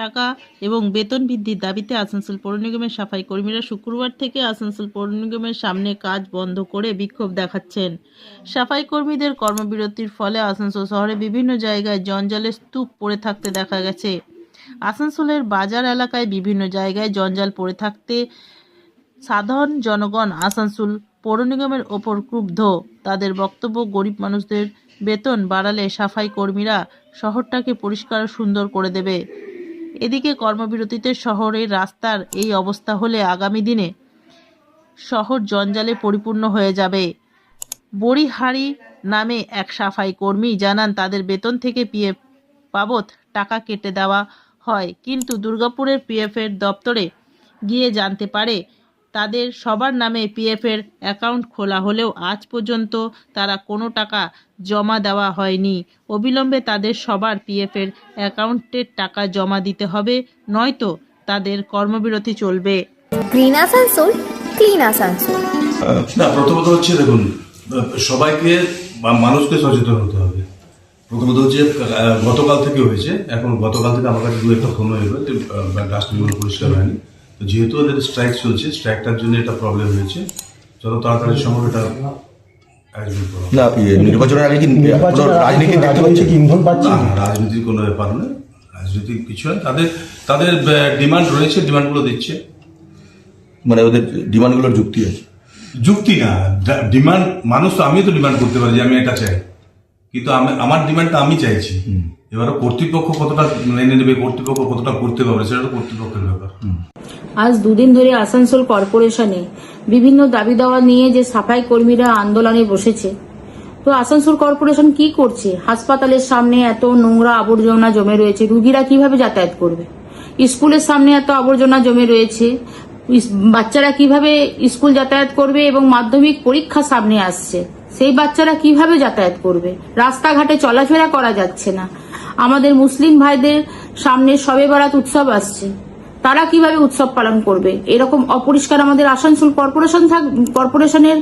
টাকা এবং বেতন বৃদ্ধির দাবিতে আসানসোল পৌর নিগমের সাফাই কর্মীরা শুক্রবার থেকে আসানসোল পৌর নিগমের সামনে কাজ বন্ধ করে বিক্ষোভ দেখাচ্ছেন। সাফাই কর্মীদের কর্মবিরতির ফলে আসানসোল শহরে বিভিন্ন জায়গায় জঞ্জালের স্তূপ পড়ে থাকতে দেখা গেছে। আসানসোলের বাজার এলাকায় বিভিন্ন জায়গায় জঞ্জাল পড়ে থাকতে সাধারণ জনগণ আসানসোল পৌর নিগমের ওপর ক্রুব্ধ। তাদের বক্তব্য, গরিব মানুষদের বেতন বাড়ালে সাফাই কর্মীরা শহরটাকে পরিষ্কার সুন্দর করে দেবে। এদিকে কর্মবিরতিতে শহরের রাস্তার এই অবস্থা হলে আগামী দিনে শহর জঞ্জালে পরিপূর্ণ হয়ে যাবে। বড়িহাড়ি নামে এক সাফাই কর্মী জানান, তাদের বেতন থেকে পিএফ বাবদ টাকা কেটে দেওয়া হয়, কিন্তু দুর্গাপুরের পিএফ এর দপ্তরে গিয়ে জানতে পারে তাদের সবার নামে পিএফ এর অ্যাকাউন্ট খোলা হলেও আজ পর্যন্ত তারা কোনো টাকা জমা দেওয়া হয়নি। অবিলম্বে তাদের সবার পিএফ এর অ্যাকাউন্টের টাকা জমা দিতে হবে নয়তো তাদের কর্মবিরতি চলবে। গ্রিন আসানসোল ক্লিন আসানসোল না প্রথমত হচ্ছে দেখুন সবাইকে বা মানুষকে সচেতন হতে হবে। প্রথমত হচ্ছে গতকাল থেকে হয়েছে এখন গতকাল থেকে আমার কাছে দু একটা ফোন হয়ে গেলো ডাস্টবিনগুলো পরিষ্কার হয়নি। তো যেহেতু ওদের স্ট্রাইক চলছে স্ট্রাইকটার জন্য এটা প্রবলেম হয়েছে। যত তাড়াতাড়ি সম্ভব এটা arrangement করা। হবে। না নির্বাচনের আগে কি কোনো নির্বাচনের আগে রাজনীতি দেখতে পাচ্ছি? ইন্ধন পাচ্ছি রাজনীতির কোনো ব্যাপার নয়। রাজনীতির কিছু নয়। তাদের তাদের ডিমান্ড রয়েছে ডিমান্ডগুলো দিচ্ছে। মানে ওদের ডিমান্ডগুলোর যুক্তি আছে? যুক্তি না। ডিমান্ড মানুষ তো আমি তো ডিমান্ড করতে পারি যে আমি এটা চাই। কিন্তু আমি আমার ডিমান্ডটা আমি চাইছি। এবারে কর্তৃপক্ষ কতটা মেনে নেবে কর্তৃপক্ষ কতটা করতে পারবে সেটা তো কর্তৃপক্ষের ব্যাপার। আজ দুদিন ধরে আসানসোল কর্পোরেশনে বিভিন্ন দাবি দাওয়া নিয়ে যে সাফাই কর্মীরা আন্দোলনে বসেছে। তো আসানসোল কর্পোরেশন কি করছে? হাসপাতালের সামনে এত নোংরা আবর্জনা জমে রয়েছে। রুগীরা কীভাবে যাতায়াত করবে? স্কুলের সামনে এত আবর্জনা জমে রয়েছে। বাচ্চারা কীভাবে স্কুল যাতায়াত করবে এবং মাধ্যমিক পরীক্ষা সামনে আসছে? সেই বাচ্চারা কীভাবে যাতায়াত করবে? রাস্তাঘাটে চলাফেরা করা যাচ্ছে না। আমাদের মুসলিম ভাইদের সামনে সবে বারাত উৎসব আসছে। তারা কীভাবে উৎসব পালন করবে? এরকম অপরিষ্কার আমাদের আসানসোল কর্পোরেশন থাক, কর্পোরেশনের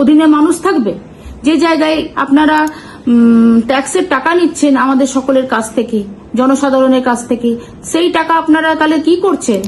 অধীনে মানুষ থাকবে? যে জায়গায় আপনারা ট্যাক্সের টাকা নিচ্ছেন আমাদের সকলের কাছ থেকে, জনসাধারণের কাছ থেকে, সেই টাকা আপনারা তাহলে কি করছেন?